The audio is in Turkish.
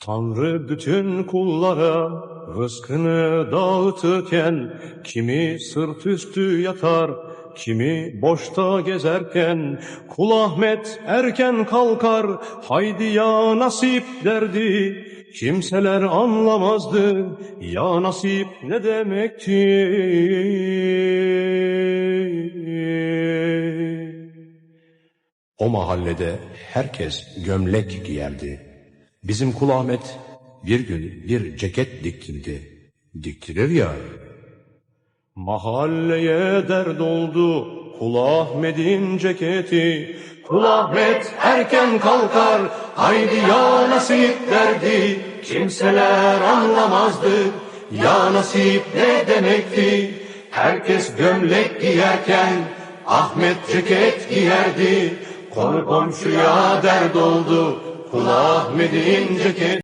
Tanrı bütün kullara rızkını dağıtırken kimi sırt üstü yatar, kimi boşta gezerken kul Ahmet erken kalkar, haydi ya nasip derdi. Kimseler anlamazdı ya nasip ne demekti. O mahallede herkes gömlek giyerdi. Bizim kul Ahmet bir gün bir ceket diktirdi. Diktirir ya. Mahalleye dert oldu kul Ahmet'in ceketi. Kul Ahmet erken kalkar, haydi ya nasip derdi. Kimseler anlamazdı, ya nasip ne demekti. Herkes gömlek giyerken, Ahmet ceket giyerdi. Konu komşuya dert oldu, kul Ahmet'in ceket.